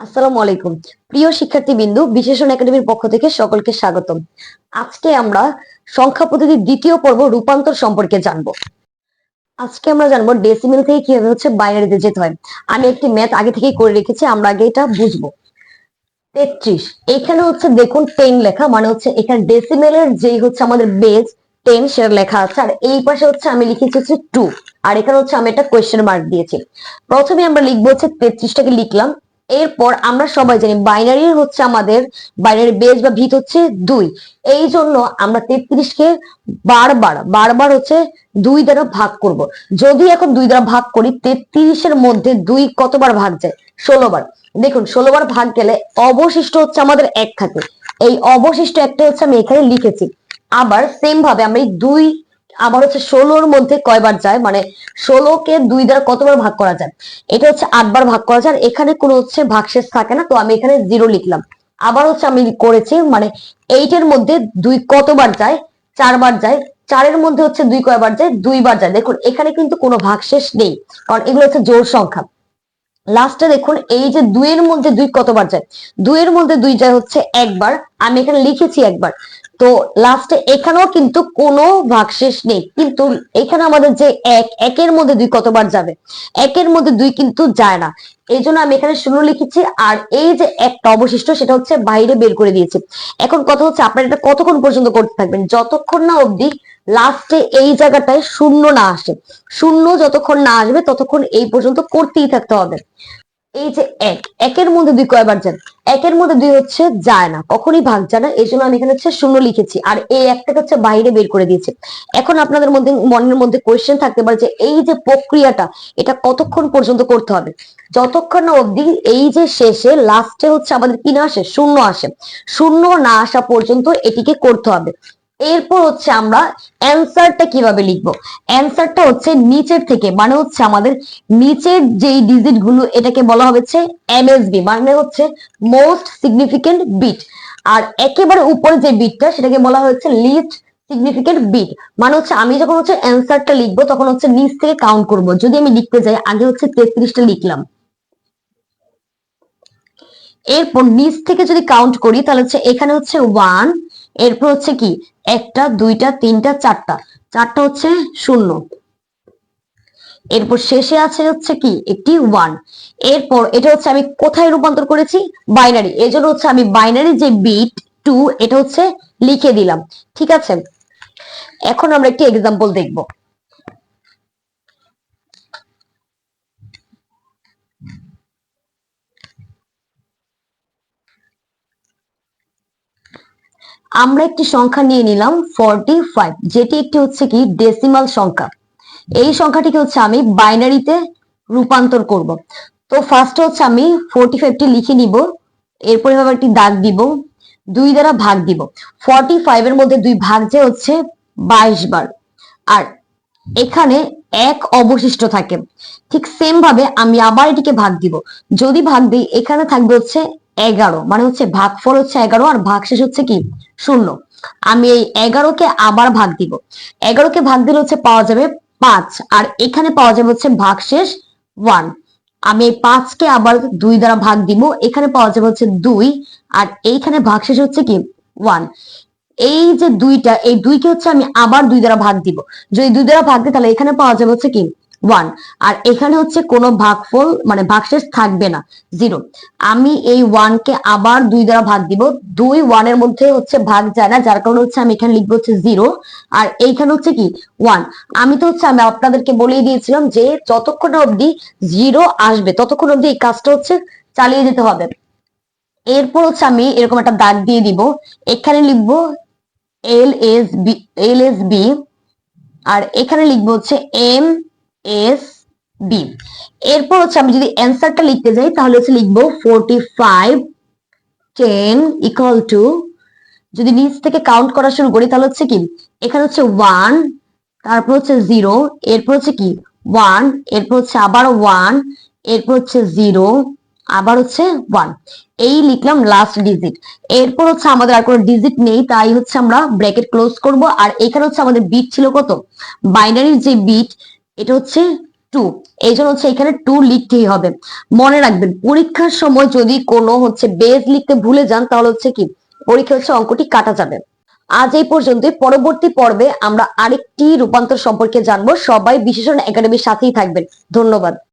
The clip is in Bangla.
আসসালামু আলাইকুম। প্রিয় শিক্ষার্থী বিন্দু বিশেষণ একাডেমির পক্ষ থেকে সকলকে স্বাগতম। আজকে আমরা সংখ্যা পদ্ধতির দ্বিতীয় পর্ব রূপান্তর সম্পর্কে জানব। আজকে আমরা জানব ডেসিমেল থেকে কীভাবে হচ্ছে বাইনারিতে যেতে হয়। আমি একটি ম্যাথ আগে থেকেই করে রেখেছি, আমরা আগে এটা বুঝব। তেত্রিশ, এখানে হচ্ছে দেখুন টেন লেখা মানে হচ্ছে এখানে ডেসিমেলের যেই হচ্ছে আমাদের বেজ টেন সেটা লেখা আছে, আর এই পাশে হচ্ছে আমি লিখেছি হচ্ছে টু আর এখানে হচ্ছে আমি একটা কোয়েশ্চেন মার্ক দিয়েছি। প্রথমে আমরা লিখব হচ্ছে তেত্রিশটাকে লিখলাম এরপর আমরা সবাই জানি বাইনারি হচ্ছে আমাদের বাইনারি বেস বা ভিত হচ্ছে দুই। এই জন্য আমরা তেত্রিশকে বারবার বারবার হচ্ছে দুই দ্বারা ভাগ করব। যদি এখন দুই দ্বারা ভাগ করি, তেত্রিশের মধ্যে দুই কতবার ভাগ যায়? ষোলো বার দেখুন ষোলো বার ভাগ গেলে অবশিষ্ট হচ্ছে আমাদের এক থাকে। এই অবশিষ্ট একটা হচ্ছে আমি এখানে লিখেছি। আবার সেম ভাবে আমরা এই দুই আবার হচ্ছে ষোলোর মধ্যে কয়বার যায়? মানে ষোলোকে দুই দ্বারা কতবার ভাগ করা যায়? এটা হচ্ছে আটবার ভাগ করা যায়। এখানে কোনো হচ্ছে ভাগশেষ থাকে না, তো আমি এখানে জিরো লিখলাম। আবার হচ্ছে আমি করেছি মানে এইটের মধ্যে দুই কতবার যায়? চারবার যায়। চারের মধ্যে হচ্ছে দুই কয়বার যায়? দুইবার যায়। দেখুন, এখানে কিন্তু কোনো ভাগশেষ নেই, কারণ এগুলো হচ্ছে জোর সংখ্যা। লাস্টে দেখুন, এই যে দুইয়ের মধ্যে দুই কতবার যায়? দুইয়ের মধ্যে দুই যায় হচ্ছে একবার। আমি এখানে লিখেছি একবার। তো লাস্টে এখানেও কিন্তু কোনো ভাগশেষ নেই। কিন্তু এখানে আমাদের যে এক, একের মধ্যে দুই কতবার যাবে? একের মধ্যে দুই কিন্তু যায় না। এই জন্য আমি এখানে শূন্য লিখেছি, আর এই যে একটা অবশিষ্ট সেটা হচ্ছে বাইরে বের করে দিয়েছি। এখন কথা হচ্ছে আপনারা এটা কতক্ষণ পর্যন্ত করতে থাকবেন? যতক্ষণ না অবধি লাস্টে এই জায়গাটায় শূন্য না আসে। শূন্য যতক্ষণ না আসবে, ততক্ষণ এই পর্যন্ত করতেই থাকতে হবে। এই যে এক, একের মধ্যে দুই কয়বার যান? একের মধ্যে দুই হচ্ছে যায় না, কখনই ভাগ যায় না। এই জন্য আমি এখানে হচ্ছে শূন্য লিখেছি। আর এই একটাকে হচ্ছে বাইরে বের করে দিয়েছি। এখন আপনাদের মধ্যে, মনের মধ্যে কোয়েশ্চেন থাকতে পারে যে এই যে প্রক্রিয়াটা, এটা কতক্ষণ পর্যন্ত করতে হবে? যতক্ষণ না অবধি এই যে শেষে লাস্টে হচ্ছে আমাদের কি না আসে? শূন্য আসে। শূন্য না আসা পর্যন্ত এটিকে করতে হবে। এরপর হচ্ছে আমরা অ্যান্সারটা কীভাবে লিখব? অ্যান্সারটা হচ্ছে নিচের থেকে মানে হচ্ছে আমাদের নিচের যেই ডিজিটগুলো, এটাকে বলা হচ্ছে এমএসবি মানে হচ্ছে মোস্ট সিগনিফিকেন্ট বিট আর একেবারে উপরে যে বিটটা সেটাকে বলা হচ্ছে লিস্ট সিগনিফিকেন্ট বিট মানে হচ্ছে আমি যখন হচ্ছে অ্যান্সারটা লিখব, তখন হচ্ছে নিচ থেকে কাউন্ট করব। যদি আমি লিখতে যাই, আগে হচ্ছে তেত্রিশটা লিখলাম। এরপর নিচ থেকে যদি কাউন্ট করি, তাহলে হচ্ছে এখানে হচ্ছে ওয়ান এরপর হচ্ছে কি? একটা, দুইটা, তিনটা, চারটা। চারটা হচ্ছে শূন্য। এরপর শেষে আছে হচ্ছে কি? একটি ওয়ান এরপর এটা হচ্ছে আমি কোথায় রূপান্তর করেছি? বাইনারি এর জন্য হচ্ছে আমি বাইনারি যে বিট টু এটা হচ্ছে লিখে দিলাম। ঠিক আছে? এখন আমরা একটি এক্সাম্পল দেখব। আমরা একটি সংখ্যা নিয়ে নিলাম ফর্টি ফাইভ যেটি একটি হচ্ছে কি ডেসিমাল সংখ্যা। এই সংখ্যাটিকে হচ্ছে আমি বাইনারিতে রূপান্তর করব। তো ফার্স্ট হচ্ছে আমি ফোরটি ফাইভটি লিখে নিব, এরপরে এভাবে একটি দাগ দিব, দুই দ্বারা ভাগ দিব। ফর্টি ফাইভ এর মধ্যে দুই ভাগ যে হচ্ছে বাইশ বার। আর এখানে এক অবশিষ্ট থাকে। ঠিক সেম ভাবে আমি আবার এটিকে ভাগ দিব। যদি ভাগ দিই, এখানে থাকবে হচ্ছে এগারো মানে হচ্ছে ভাগফল হচ্ছে এগারো আর ভাগ শেষ হচ্ছে কি? শূন্য। আমি এই এগারোকে আবার ভাগ দিব। এগারোকে ভাগ দিলে হচ্ছে পাওয়া যাবে পাঁচ, আর এখানে পাওয়া যাবে হচ্ছে ভাগশেষ ওয়ান। আমি এই পাঁচকে আবার দুই দ্বারা ভাগ দিব, এখানে পাওয়া যাবে হচ্ছে দুই, আর এইখানে ভাগশেষ হচ্ছে কি? ওয়ান। এই যে দুইটা, এই দুইকে হচ্ছে আমি আবার দুই দ্বারা ভাগ দিব। যদি দুই দ্বারা ভাগ দিই, তাহলে এখানে পাওয়া যাবে হচ্ছে কি? ওয়ান আর এখানে হচ্ছে কোনো ভাগফল মানে ভাগশেষ থাকবে না। জিরো আমি এই ওয়ানকে আবার দুই দ্বারা ভাগ দিব। দুই ওয়ানের মধ্যে হচ্ছে ভাগ যায় না, যার কারণে হচ্ছে আমি এখানে লিখব হচ্ছে জিরো আর এইখানে হচ্ছে কি? ওয়ান আমি তো হচ্ছে, আমি আপনাদেরকে বলেই দিয়েছিলাম যে যতক্ষণ অবধি জিরো আসবে, ততক্ষণ অবধি এই কাজটা হচ্ছে চালিয়ে যেতে হবে। এরপর হচ্ছে আমি এরকম একটা দাগ দিয়ে দিব। এখানে লিখব L S B L S B আর এখানে লিখব হচ্ছে এম এস বি। এরপর হচ্ছে আমি যদি অ্যান্সারটা লিখতে যাই, তাহলে হচ্ছে লিখব forty five ten equal to যদি নিচ থেকে কাউন্ট করা শুরু করি, তাহলে হচ্ছে কি? এখানে হচ্ছে ওয়ান তারপর হচ্ছে জিরো এরপর হচ্ছে কি? ওয়ান এরপর হচ্ছে আবার ওয়ান এরপর হচ্ছে জিরো আবার হচ্ছে ওয়ান এই লিখলাম লাস্ট ডিজিট এরপর হচ্ছে আমাদের আর কোনো ডিজিট নেই, তাই হচ্ছে আমরা ব্র্যাকেট ক্লোজ করব। আর এখানে হচ্ছে আমাদের বিট ছিল কত? বাইনারির যে বিট এটা হচ্ছে টু এই জন্য হচ্ছে এখানে টু লিখতেই হবে। মনে রাখবেন, পরীক্ষার সময় যদি কোনো হচ্ছে বেজ লিখতে ভুলে যান, তাহলে হচ্ছে কি পরীক্ষা হচ্ছে অঙ্কটি কাটা যাবে। আজ এই পর্যন্ত পরবর্তী পর্বে আমরা আরেকটি রূপান্তর সম্পর্কে জানব। সবাই বিশেষণ একাডেমির সাথেই থাকবেন। ধন্যবাদ।